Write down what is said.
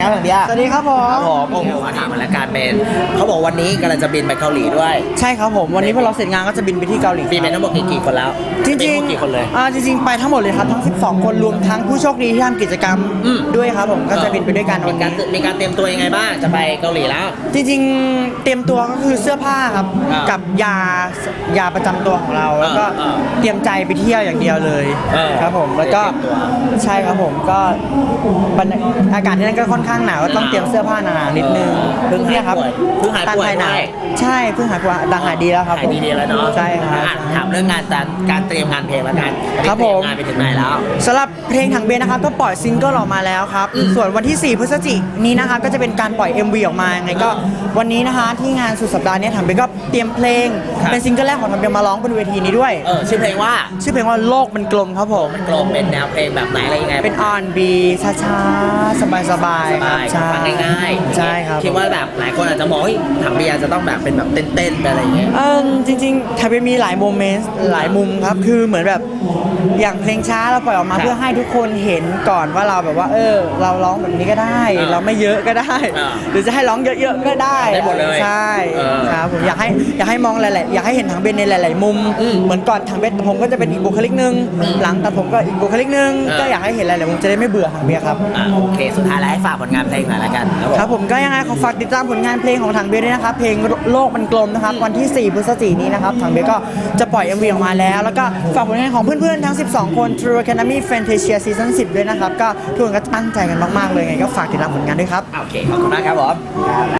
ครับเบียร์สวัสดีครับผม ครับผมโอ้โหมาถามรายการเป็นเขาบอกวันนี้กำลังจะบินไปเกาหลีด้วย ใช่ครับผมวันนี้พวกเราเสร็จงานก็จะบินไปที่เกาหลีบินไปทั้งหมดกี่กี่คนแล้วจริงบินจริงทั้หมดกี่คนเลยอ่าจริง ๆ ไปทั้งหมดเลยครับทั้ง 12 คนรวมทั้งผู้โชคดีที่ทำกิจกรรมอืมด้วยครับผมก็จะบินไปด้วยกันมีวันการนี้มีการเตรียมตัวยังไงบ้างจะไปเกาหลีแล้ว จริง ๆ เตรียมตัวก็คือเสื้อผ้าครับอ่ากักับยายาประจำตัวของเราแล้วก็อ่า เตรียมใจไปเที่ยวอย่างเดียวเลยเออ ครับผมแล้วก็เตรียมตัวใช่ครับผมก็บรรยากอากาศที่นั่นก็ค่อนข้างหนาวก็ต้องเตรียมเสื้อผ้าหนาๆนิดนึงเพิ่งหายเนี่ยครับป่วยเพิ่งหายป่วยต้นภหนาวด้วย ใช่เพิ่งหายป่วยแต่หายดีแล้วครับหายดีๆแล้วเนาะใช่ครับ อะถามเรื่องงานการการเตรียมงานเพลงแล้วกันครับผม เตยงานไปถึงไหนแล้ว สำหรับเพลงถังเบนนะครับก็ปล่อยซิงเกิลออกมาแล้วครับส่วนวันที่ 4 พฤศจิกายนนี้นะครับก็จะเป็นการปล่อย MV ออกมายังไงก็ วันนี้นะคะที่งานสุดสัปดาห์เนี้ถังเบนก็เตรียมเพลง ครับ เป็นซิงเกิลแรกของถังเบนมาร้องบนเวทีนี้ด้วย เออชื่อเพลงว่าชื่อเพลงว่าโลกมันกลมครับผมกลมเป็นแนวเพลงแบบไหนอะไรยังไงเป็น R&B ช้าๆสบายๆสครับบายฟังง่ายๆใช่ครับคิดว่าแบบหลายคนอาจจะมองว่าเฮ้ยถังเบียร์จะต้องแบบเป็นแบบเต้นๆไปอะไรอย่างเงี้ย เออจริงๆถังเบนมีหลายโมเมนต์หลายมุมครับ คือเหมือนแบบอย่างเพลงช้าเราปล่อยออกมาครับเพื่อให้ทุกคนเห็นก่อนว่าเราแบบว่า เออ เราร้องแบบนี้ก็ได้ อ่าเราไม่เยอะก็ได้ อ่าหรือจะให้ร้องเยอะๆก็ได้ได้หมดเลยใช่เออครับผมอยากให้อยากให้มองหลายๆอยากให้เห็นถังเบนในหลาย ๆ มุม อืม เหมือนก่อนถังเบนผมก็จะเป็นอีกบุคลิกหนึงหลังตัดผมก็อีกบุคลิกหนึงเออก็อยากให้เห็นหลายๆมุมจะได้ไม่เบื่อถังเบียร์ครับ อะโอเค สุดท้ายแล้วให้ฝากผลงานเพลงหน่อยละกันครับผม ครับผมก็ยังไงขอฝากติดตามผลงานเพลงของถังเบียร์ด้วยนะครับ เพลงโลกมันกลมนะครับ วันที่ 4 พฤศจิกายนนี้นะครับถังเบียร์ก็จะปล่อย MV ออกมาแล้ว แล้วก็ฝากผลงานของเพื่อนๆ ทั้ง 12 คน True Academy Fantasia Season 10 ด้วยนะครับ ก็ทุกคนก็ตั้งใจกันมากๆเลยไงก็ฝากติดตามผลงานด้วยครับโอเค ขอบคุณมากครับผม